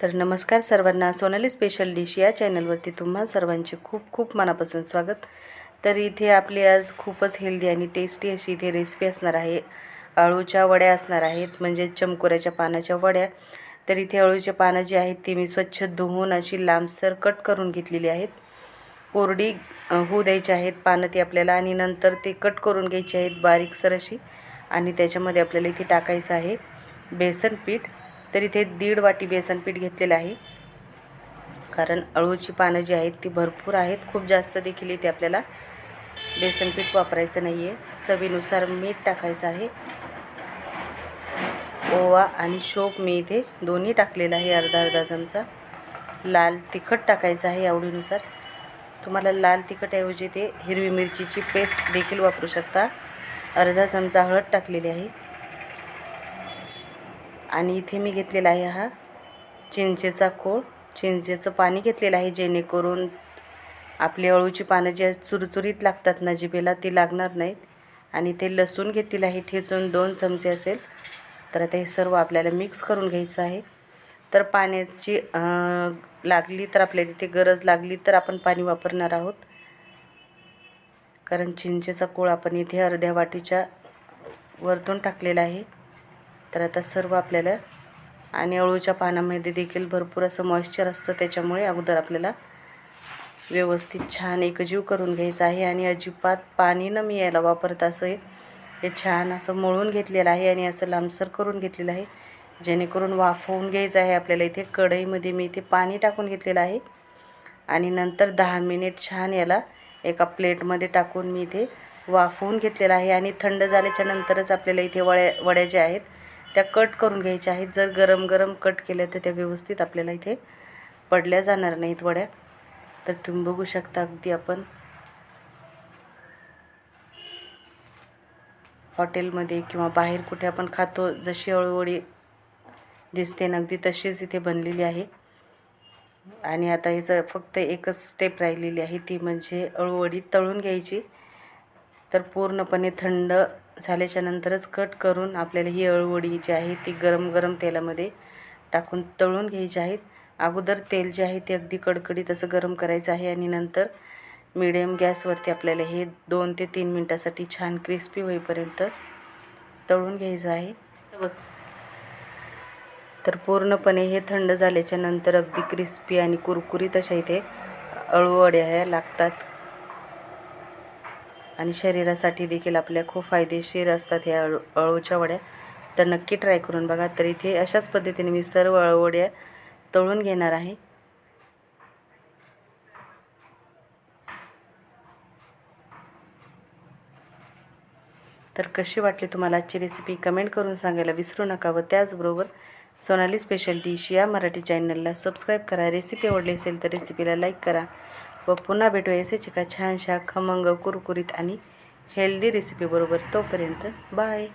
तर नमस्कार सर्वांना. सोनाली स्पेशल डिश या चॅनलवरती तुम्हा सर्वांचे खूप खूप मनापासून स्वागत. तर इथे आपली आज खूपच हेल्दी आणि टेस्टी अशी इथे रेसिपी असणार आहे. अळूच्या वड्या असणार आहेत म्हणजे चमकुऱ्याच्या पानाच्या वड्या. तर इथे अळूच्या पानं जी आहेत ती मी स्वच्छ धुवून अशी लांबसर कट करून घेतलेली आहेत. कोरडी होऊ द्यायची आहेत पानं ती आपल्याला आणि नंतर ते कट करून घ्यायची आहेत बारीकसर अशी. आणि त्याच्यामध्ये आपल्याला इथे टाकायचं आहे बेसन पीठ. तर इथे दीड वाटी बेसन पीठ घेतलेलं आहे. कारण अळूची पानं जी आहेत ती भरपूर आहेत. खूप जास्त देखील इथे आपल्याला बेसन पीठ वापरायचं नाही आहे चवीनुसार मीठ टाकायचं आहे. ओवा आणि शोप मी इथे दोन्ही टाकलेलं आहे. अर्धा अर्धा चमचा. लाल तिखट टाकायचं आहे आवडीनुसार. तुम्हाला लाल तिखटऐवजी ते हिरवी मिरचीची पेस्ट देखील वापरू शकता. अर्धा चमचा हळद टाकलेली आहे. आणि इथे मी घेतलेला आहे हा चिंचेचा कोळ चिंचेचं पाणी घेतलेलं आहे जेणेकरून आपली अळूची पानं जी चुरचुरीत लागतात ना जिभेला ती लागणार नाहीत. आणि ते लसूण घेतलेलं आहे ठेचून दोन चमचे असेल. तर आता हे सर्व आपल्याला मिक्स करून घ्यायचं आहे. तर पाण्याची लागली तर आपल्याला इथे गरज लागली तर आपण पाणी वापरणार आहोत. कारण चिंचेचा कोळ आपण इथे अर्ध्या वाटीच्या वरतून टाकलेला आहे. तर आता सर्व आपल्याला आणि अळूच्या पानामध्ये देखील भरपूर असं मॉइश्चर असतं. त्याच्यामुळे अगोदर आपल्याला व्यवस्थित छान एकजीव करून घ्यायचं आहे आणि अजिबात पाणी न मी यायला वापरत असं हे छान असं मळून घेतलेलं आहे आणि असं लांबसर करून घेतलेलं आहे. जेणेकरून वाफवून घ्यायचं आहे आपल्याला. इथे कढईमध्ये मी इथे पाणी टाकून घेतलेलं आहे. आणि नंतर दहा मिनिट छान याला एका प्लेटमध्ये टाकून मी इथे वाफवून घेतलेलं आहे. आणि थंड झाल्याच्या नंतरच आपल्याला इथे वड्या वड्या ज्या आहेत त्या कट करून घ्यायच्या आहेत. जर गरम गरम कट केल्या तर त्या व्यवस्थित आपल्याला इथे पडल्या जाणार नाहीत वड्या. तर तुम्ही बघू शकता अगदी आपण. हॉटेलमध्ये किंवा बाहेर कुठे आपण खातो जशी अळूवडी दिसते ना अगदी तशीच इथे बनलेली आहे. आणि आता हिचं फक्त एकच स्टेप राहिलेली आहे ती म्हणजे अळूवडी तळून घ्यायची. तर पूर्णपणे थंड झाल्याच्या नंतरच कट करून आपल्याला ही अळूवडी जी आहे ती गरम गरम तेलामध्ये टाकून तळून घ्यायची आहेत अगोदर तेल जे आहे ते अगदी कडकडीत असं गरम करायचं आहे आणि नंतर मिडियम गॅसवरती आपल्याला हे दोन ते तीन मिनटासाठी छान क्रिस्पी होईपर्यंत तळून घ्यायचं आहे. बस. तर पूर्णपणे हे थंड झाल्याच्यानंतर अगदी क्रिस्पी आणि कुरकुरीत अशा इथे अळूवड्या ह्या लागतात. आणि शरीरासाठी देखील आपल्या खूप फायदेशीर असतात ह्या अळू अळूच्या वड्या. तर नक्की ट्राय करून बघा. तर इथे अशाच पद्धतीने मी सर्व अळूवड्या तळून घेणार आहे. तर कशी वाटली तुम्हाला आजची रेसिपी कमेंट करून सांगायला विसरू नका व त्याचबरोबर सोनाली स्पेशल डिश या मराठी चॅनलला सबस्क्राईब करा. रेसिपी आवडली असेल तर रेसिपीला लाईक करा. व पुन्हा भेटूया असेच एका छानशा खमंग कुरकुरीत आणि हेल्दी रेसिपीबरोबर तोपर्यंत बाय